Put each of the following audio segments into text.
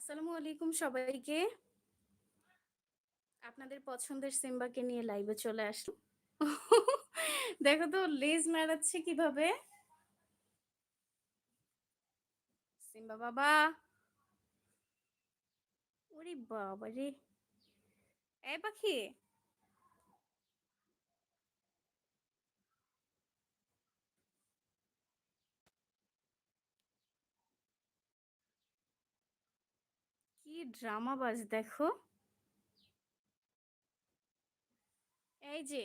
আসসালামু আলাইকুম সবাইকে। আপনাদের পছন্দের সিম্বাকে নিয়ে লাইভে চলে আসলাম। দেখো তো, লেজ নাড়াচ্ছে কীভাবে? সিম্বা বাবা! ওরে বাবা রে এ পাখি! কি ড্রামাবাজ দেখো। এই যে।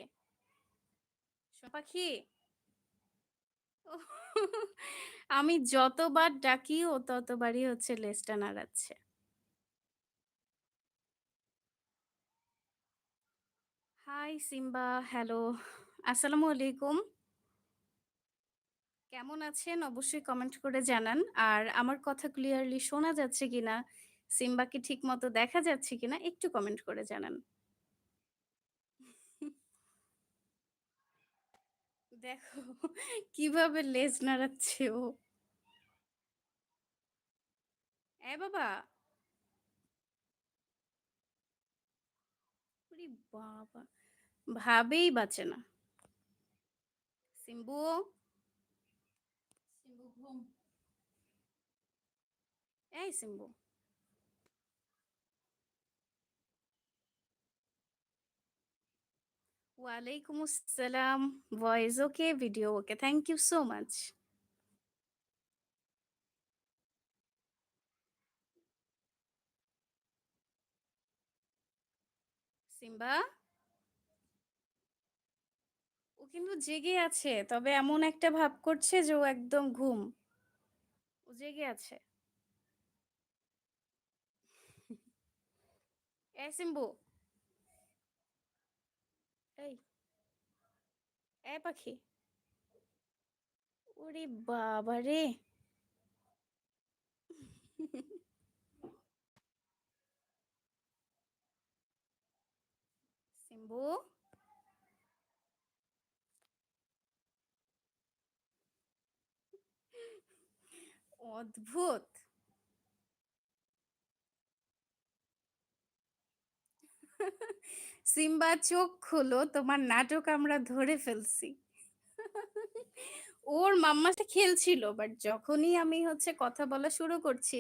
পাখি। আমি যতবার ডাকি ও ততবারই হচ্ছে লেজটা নাড়াচ্ছে। High Simba, hello. আসসালামু আলাইকুম। কেমন আছেন? অবশ্যই কমেন্ট করে জানান। আর আমার কথা ক্লিয়ারলি শোনা যাচ্ছে কিনা, সিম্বাকে ঠিকমতো দেখা যাচ্ছে কিনা একটু কমেন্ট করে জানান। দেখো কীভাবে লেজ নাড়াচ্ছে ও। এ বাবা! বাবা! ভাবেই বাঁচে না। সিম্বু? সিম্বু ঘুম। এই সিম্বু। ওয়ালাইকুম আসসালাম। Voice okay, video okay. Thank you so much. Simba? ও কিন্তু জেগে আছে। তবে এমন একটা ভাব করছে যে ও একদম ঘুম। ও জেগে আছে। এই সিম্বু। এই। এই পাখি। ওরে বাবারে! সিম্বু? অদ্ভুত। সিম্বা চোখ খোলো, তোমার নাটক আমরা ধরে ফেলছি। ওর মাম্মার সাথে খেলছিল। বাট যখনই আমি হচ্ছে কথা বলা শুরু করছি,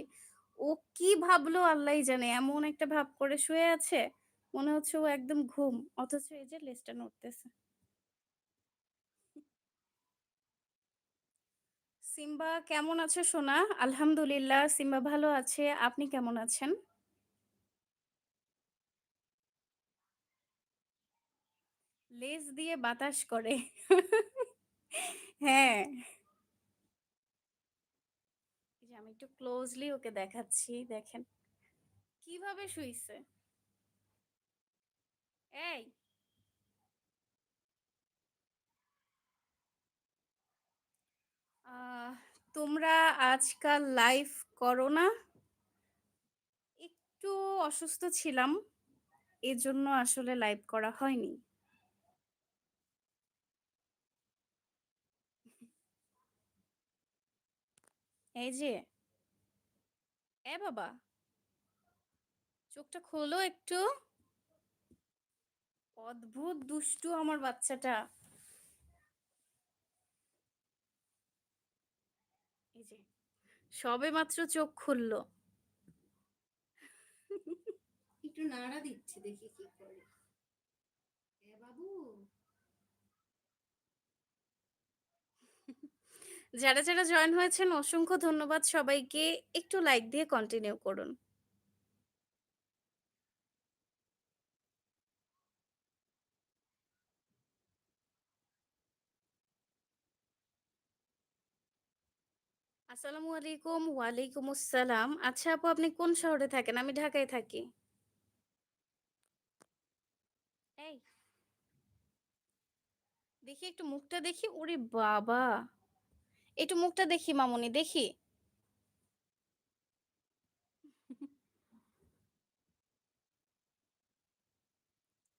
ও কি ভাবলো আল্লাহই জানে। এমন একটা ভাব করে শুয়ে আছে, মনে হচ্ছে ও একদম ঘুম। অথচ এই যে লেজটা নড়তেছে। সিম্বা কেমন আছো সোনা? আলহামদুলিল্লাহ সিম্বা ভালো আছে। আপনি কেমন আছেন? লেজ দিয়ে বাতাস করে। হ্যাঁ। আমি একটু ক্লোজলি ওকে দেখাচ্ছি, দেখেন। কীভাবে শুইছে? এই! তোমরা আজকাল লাইভ করো না? একটু অসুস্থ ছিলাম। এজন্য আসলে লাইভ করা হয়নি। এই যে। এ বাবা! চোখটা খোলো একটু। অদ্ভুত দুষ্টু আমার বাচ্চাটা। এই যে, সবেমাত্র চোখ খুললো একটু নাড়া দিচ্ছি দেখি কি করে। এ বাবু! যারা, যারা জয়েন হয়েছেন অসংখ্য ধন্যবাদ সবাইকে। একটু লাইক দিয়ে কন্টিনিউ করুন। আসসালামু আলাইকুম। ওয়ালাইকুম আসসালাম। আচ্ছা আপু আপনি কোন শহরে থাকেন? আমি ঢাকায় থাকি। এই! দেখি একটু মুখটা দেখি। ওরে বাবা! একটু মুখটা দেখি মামুনি, দেখি।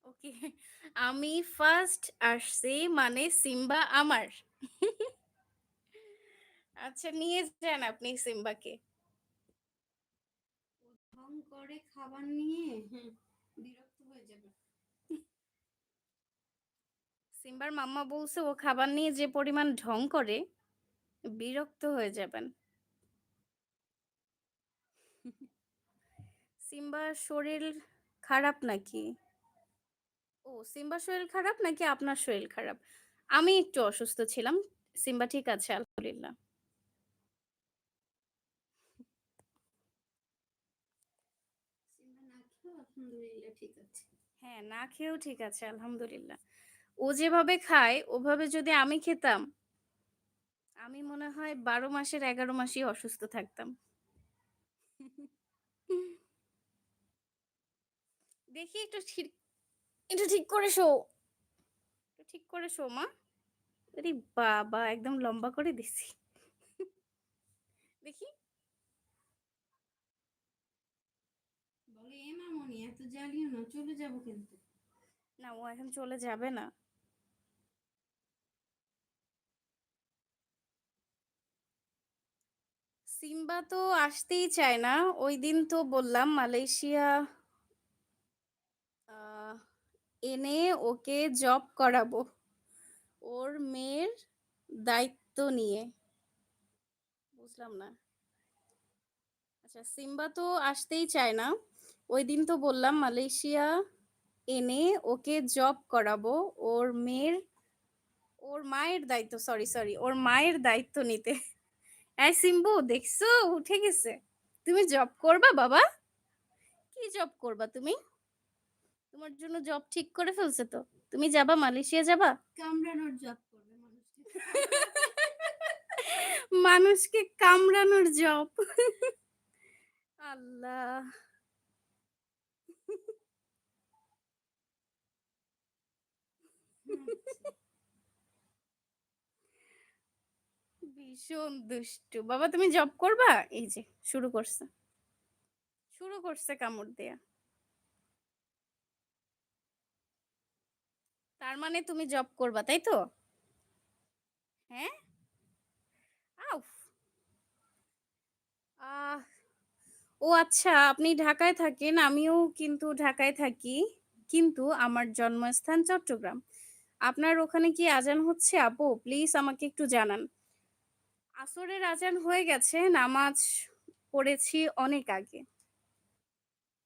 ওকে। আমি ফার্স্ট আসছি মানে সিম্বা আমার। আচ্ছা নিয়ে যান আপনি সিম্বাকে। করে খাবার নিয়ে বিরক্ত হয়ে যাবে সিম্বার মাম্মা বলছে ও খাবার নিয়ে যে পরিমাণ ঢং করে বিরক্ত হয়ে যাবেন। সিম্বার শরীর খারাপ নাকি? ও সিম্বার শরীর খারাপ নাকি আপনার শরীর খারাপ? আমি একটু অসুস্থ ছিলাম। সিম্বা ঠিক আছে আলহামদুলিল্লাহ। না খেয়েও আলহামদুলিল্লাহ ঠিক আছে। হ্যাঁ না খেয়েও ঠিক আছে আলহামদুলিল্লাহ। ও যেভাবে খায় ওভাবে যদি আমি খেতাম আমি মনে হয় বারো মাসের এগারো মাসই অসুস্থ থাকতাম। দেখি একটু ঠিক একটু ঠিক করে শো। একটু ঠিক করে শো মা। আরে বাবা একদম লম্বা করে দিছি। দেখি। বলে এ মামনি এত জ্বালিও না চলে যাব কিন্তু। না ও এখন চলে যাবে না। সিম্বা তো আসতেই চায় না। ওই দিন তো বললাম মালয়েশিয়া এনে ওকে জব করাবো। ওর মেয়ের দায়িত্ব নিয়ে। বুঝলাম না। আচ্ছা সিম্বা তো আসতেই চায় না। ওই দিন তো বললাম মালয়েশিয়া এনে ওকে জব করাবো। ওর মেয়ের, ওর মায়ের দায়িত্ব, সরি সরি, ওর মায়ের দায়িত্ব নিতে। এই সিম্বু দেখছ? উঠে গেছে। তুমি জব করবা বাবা? কি জব করবা তুমি? তোমার জন্য জব ঠিক করে ফেলছে তো। তুমি যাবা মালয়েশিয়া যাবা? কামড়ানোর জব করবে মানুষকে। মানুষকে কামড়ানোর জব আল্লাহ। ভীষণ দুষ্টু। বাবা, তুমি জব করবা? এই যে, শুরু করছে। শুরু করছে কামড় দেয়া। তার মানে তুমি জব করবা, তাই তো? হ্যাঁ? আহ, ও আচ্ছা আপনি ঢাকায় থাকেন, আমিও কিন্তু ঢাকায় থাকি। কিন্তু আমার জন্মস্থান চট্টগ্রাম। আপনার ওখানে কি আজান হচ্ছে? আপু প্লিজ আমাকে একটু জানান। আসরের আজান হয়ে গেছে নামাজ পড়েছি অনেক আগে।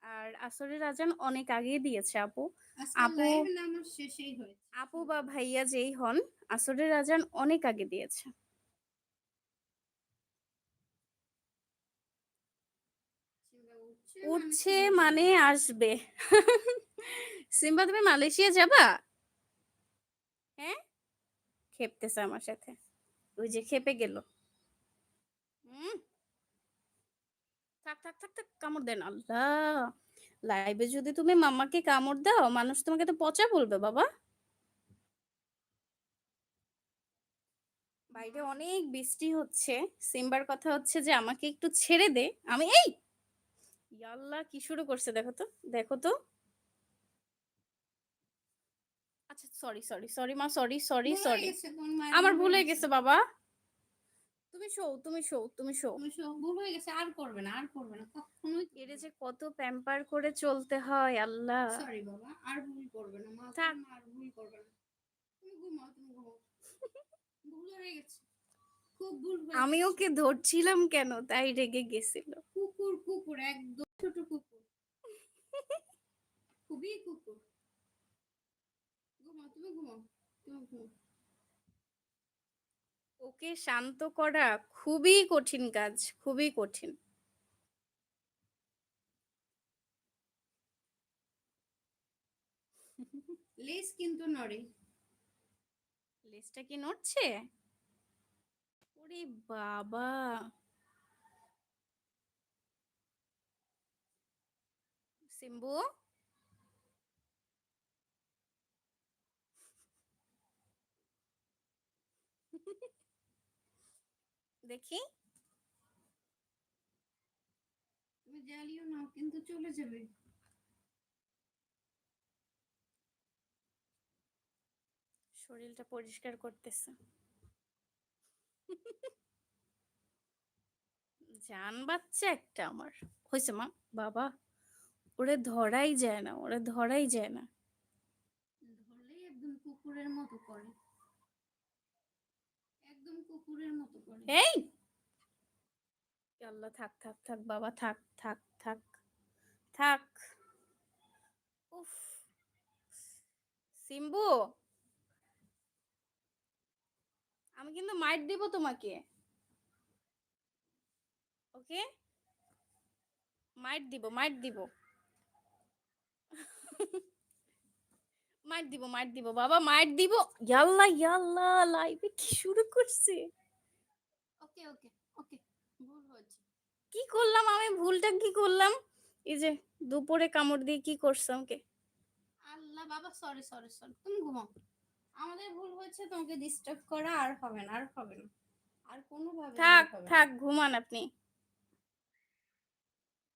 আর আসরের আজান অনেক আগে দিয়েছে আপু। আপু- নামাজ শেষেই হয়েছে। আপু বা ভাইয়া যেই হন আসরের আজান অনেক আগে দিয়েছে। উঠছে উঠছে মানে আসবে। সিম্বা তুমি মালয়েশিয়া যাবা? হ্যাঁ? খেপতেছে আমার সাথে। ওই যে খেপে গেল। থাক থাক থাক থাক কামড় দেন আল্লাহ। লাইভে যদি তুমি মাম্মাকে কামড় দাও মানুষ তোমাকে তো পচা বলবে বাবা। বাইরে অনেক বৃষ্টি হচ্ছে। সিম্বার কথা হচ্ছে যে আমাকে একটু ছেড়ে দে। আমি এই! ইয়াল্লাহ কি শুরু করছে দেখো তো দেখো তো। আচ্ছা সরি সরি সরি মা সরি সরি সরি আমার ভুল গেছে বাবা। তুমি শো তুমি শো তুমি শো তুমি সব ভুল হয়ে গেছে আর করবে না আর করবে না কখনোই এর যে কত প্যাম্পার করে চলতে হয় আল্লাহ। সরি বাবা আর ভুল করবে না মা থাক। আর ভুল করবে না। তুমি ঘুমাও তুমি ঘুমাও। ভুল হয়ে গেছে খুব ভুল আমি ওকে ধরছিলাম কেন? তাই রেগে গেছিল। কুকুর কুকুর একদম ছোট কুকুর। খুবই কুকুর। ঘুমাও তুমি ঘুমাও তুমি ঘুমাও। ওকে শান্ত করা খুবই কঠিন কাজ খুবই কঠিন। লেজ কিন্তু নড়ে। লেজটা কি নড়ছে? ওরে বাবা! সিম্বু? দেখি। তুমি জ্বালিও না কিন্তু চলে যাবে। শরীরটা পরিষ্কার করতেছে। জান বাচ্চা একটা আমার। হয়েছে মা বাবা ওরে ধরাই যায় না ওরে ধরাই যায় না। ধরলেই একদম কুকুরের মতো করে। কুকুরের মতো করে। এই! আল্লাহ থাক থাক থাক বাবা থাক থাক থাক থাক। উফ সিম্বু আমি কিন্তু মাইট দিব তোমাকে। ওকে? মাইট দিব মাইট দিব। মাইট দিব মাইট দিব বাবা মাইট দিব। ইয়াল্লা ইয়াল্লা লাইভে কি শুরু করছে? ওকে ওকে ওকে ভুল হয়েছে। কি করলাম আমি? ভুলটা কি করলাম? এই যে দুপুরে কামড় দিয়ে কি করছ আমাকে? আল্লাহ বাবা সরি সরি সরি তুমি ঘুমাও। আমাদের ভুল হয়েছে তোমাকে ডিস্টার্ব করা আর হবে না আর হবে না। আর কোনো ভাবে থাক থাক ঘুমান আপনি।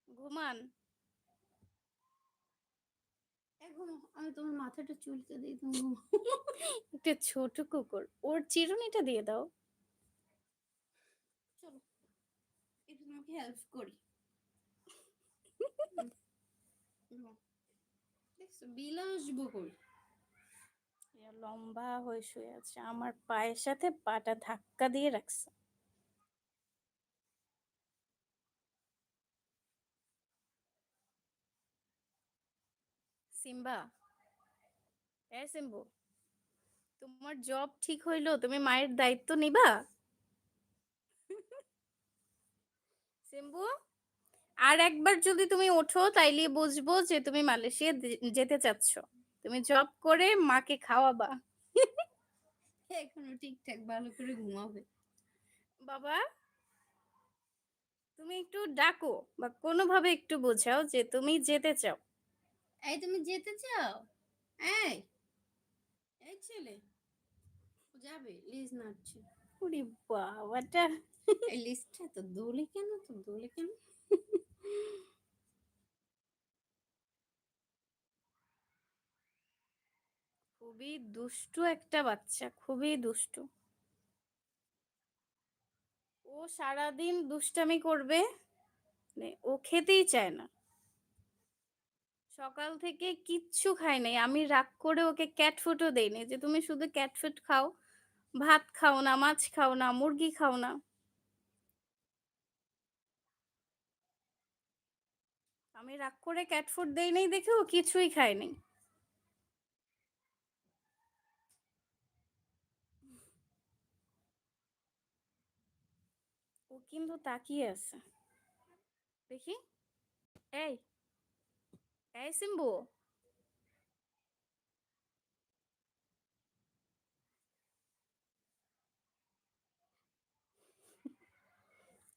ঘুমান। আমি তোমার মাথাটা চুলকে দিই তুমি একটা ছোট কুকুর ওর চিরুনিটা দিয়ে দাও চলো একটু তোমাকে হেল্প করি। দেখছ লম্বা হয়ে শুয়ে আছে আমার পায়ের সাথে পাটা ধাক্কা দিয়ে রাখছে। সিম্বা এ সিম্বু তোমার জব ঠিক হইল তুমি মায়ের দায়িত্ব নিবা? সিম্বু? আর একবার যদি তুমি ওঠো তাইলে বুঝব যে তুমি মালয়েশিয়া যেতে চাচ্ছ। তুমি জব করে মাকে খাওয়াবা। এখনও ঠিকঠাক ভালো করে ঘুমাবে। বাবা তুমি একটু ডাকো বা কোনোভাবে একটু বোঝাও যে তুমি যেতে চাও। এই তুমি যেতে চাও? এই এই ছেলে। যাবে লিজ নাচছে ওরে বাবাটা। এই লিস্টটা তো কেন? তো কেন? খুবই দুষ্টু একটা বাচ্চা, খুবই দুষ্টু। ও সারাদিন দুষ্টামি করবে মানে ও খেতেই চায় না। সকাল থেকে কিচ্ছু খাই নাই। আমি রাগ করে ওকে ক্যাট ফুডও দেইনি যে, তুমি শুধু ক্যাট ফুড খাও, ভাত খাও না, মাছ খাও না, মুরগি খাও না। আমি রাগ করে ক্যাট ফুড দেই নাই দেখে ও কিছুই খায়নি ও কিন্তু তাকিয়ে আছে। দেখি। এই এই সিম্বু।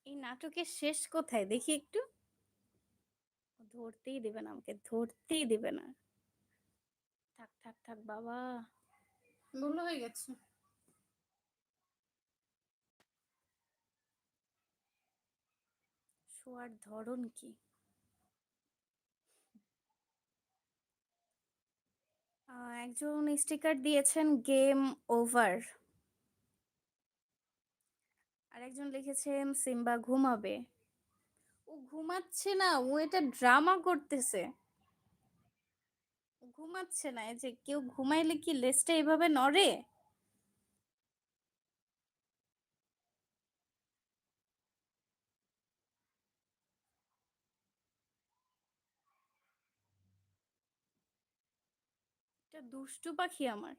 এই নাটকের শেষ কোথায়? দেখি একটু। ধরতেই দিবে না আমাকে ধরতেই দিবে না। থাক থাক থাক বাবা। ভুল হয়ে গেছে। শোয়ার ধরন কি? একজন স্টিকার দিয়েছেন গেম ওভার। আর একজন লিখেছেন সিম্বা ঘুমাবে। ঘুমাচ্ছে না, ও এটা ড্রামা করতেছে। ঘুমাচ্ছে না, এই যে কেউ ঘুমাইলে কি লেজটা এভাবে নড়ে? দুষ্টু পাখি আমার।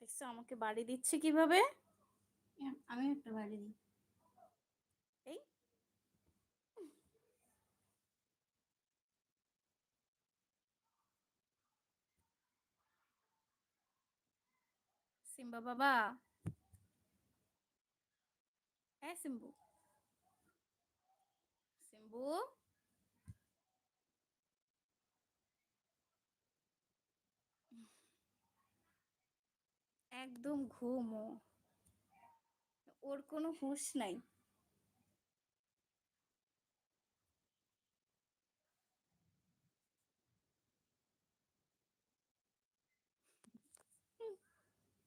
দেখছ আমাকে বাড়ি দিচ্ছে কীভাবে? আমি একটা বাড়ি দিই এই সিম্বা বাবা হ্যাঁ সিম্বু সিম্বু একদম ঘুম ওর কোনো হুঁশ নাই।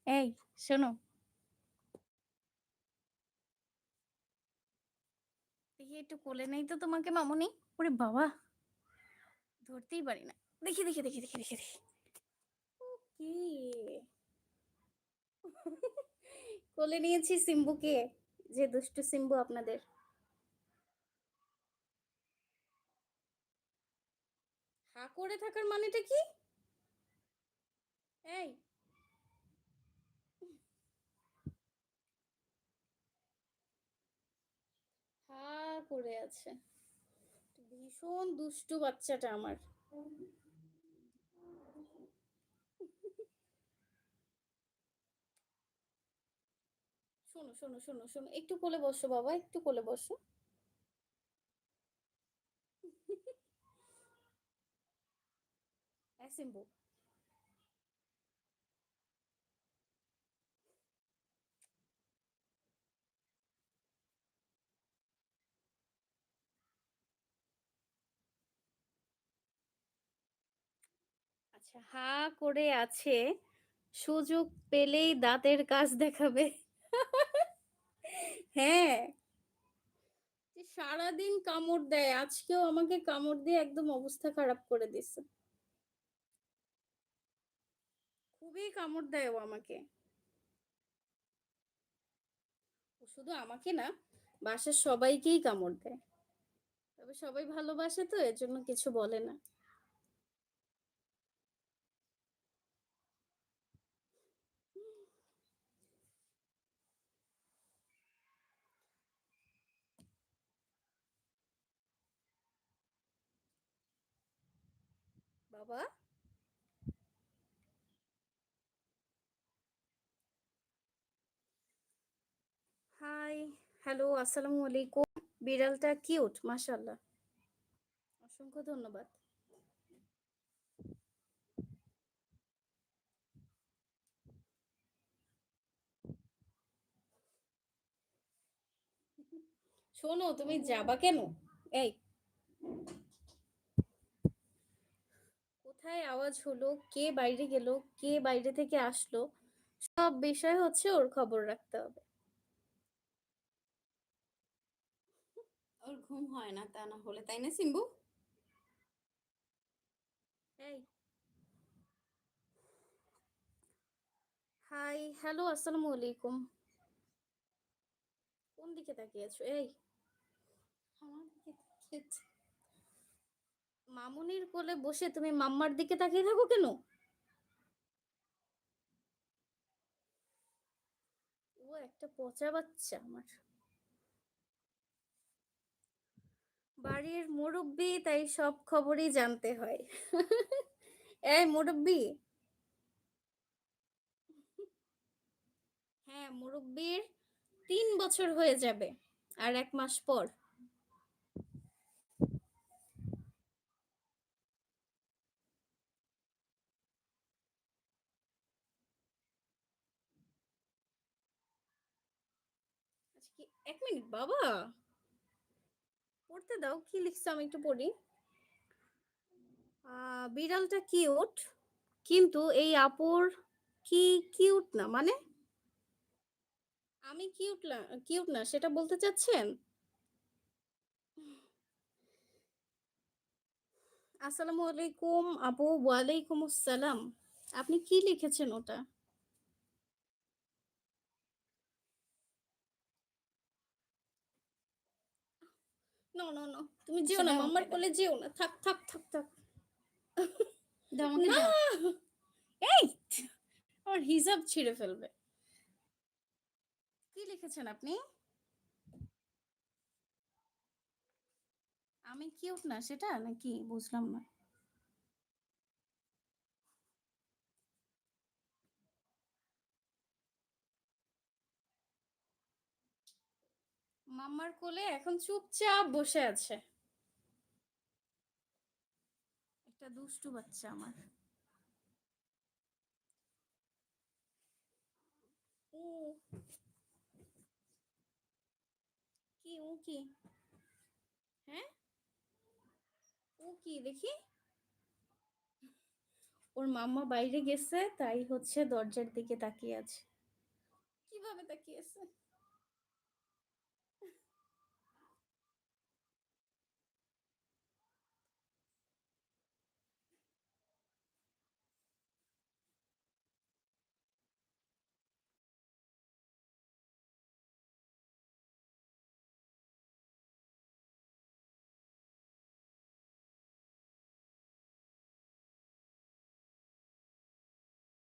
এই, শোনো। দেখি, একটু কোলে নেই তো তোমাকে মামুনি? ওরে বাবা। ধরতেই পারি না। দেখি দেখি দেখি দেখি দেখি দেখি। কোলে নিয়েছি সিম্বুকে, যে দুষ্টু সিম্বু আপনাদের। হা করে থাকার মানেটা কি? এই হা করে আছে। ভীষণ দুষ্টু বাচ্চাটা আমার। শোনো শোনো শোনো শোনো, একটু কোলে বসো বাবা, একটু কোলে বসো। হ্যাঁ আচ্ছা হা করে আছে। সুযোগ পেলেই দাঁতের কাজ দেখাবে। হ্যাঁ। সারাদিন কামড় দেয়, আজকেও আমাকে কামড় দিয়ে একদম অবস্থা খারাপ করে দিছে। খুবই কামড় দেয় ও আমাকে। শুধু আমাকে না, বাসার সবাইকেই কামড় দেয়। তবে সবাই ভালোবাসে তো, এর জন্য কিছু বলে না। বাবা হাই হ্যালো আসসালামু আলাইকুম। বিড়ালটা কিউট মাশাআল্লাহ। অসংখ্য ধন্যবাদ। শোনো, তুমি যাবা কেন? এই। কোথায় আওয়াজ হলো কে বাইরে গেল কে বাইরে থেকে আসলো সব বিষয় হচ্ছে ওর খবর রাখতে হবে। ওর ঘুম হয় না তা না হলে তাই না সিম্বু? এই। হাই হ্যালো আসসালামু আলাইকুম। কোন দিকে তাকিয়েছো এই। আমার দিকে তাকিয়েছে। মামুনির কোলে বসে তুমি মাম্মার দিকে তাকিয়ে থাকো কেন? ও একটা পচা বাচ্চা আমার। বাড়ির মুরব্বি, তাই সব খবরই জানতে হয়। এই মুরব্বি। হ্যাঁ মুরব্বির তিন বছর হয়ে যাবে, আর এক মাস পর। এক মিনিট, বাবা। পড়তে দাও, কি লিখছো আমি একটু পড়ি। বিড়ালটা কিউট, কিন্তু এই আপুর কি কিউট না মানে? আমি কিউট না কিউট না, সেটা বলতে চাচ্ছেন? আসসালামু আলাইকুম, আপু, ওয়ালাইকুম আসসালাম। আপনি কি লিখেছেন ওটা? নো নো নো তুমি যেও না মাম্মার কোলে যেও না। থাক থাক থাক থাক। না! এই আমার হিসাব ছিঁড়ে ফেলবে। কি লিখেছেন আপনি? আমি কিউট না সেটা নাকি বুঝলাম না। মাম্মার কোলে এখন চুপচাপ বসে আছে। একটা দুষ্টু বাচ্চা আমার। কি ও কি? হ্যাঁ? ও কি দেখি। ওর মাম্মা বাইরে গেছে তাই হচ্ছে দরজার দিকে তাকিয়ে আছে। কীভাবে তাকিয়ে আছে?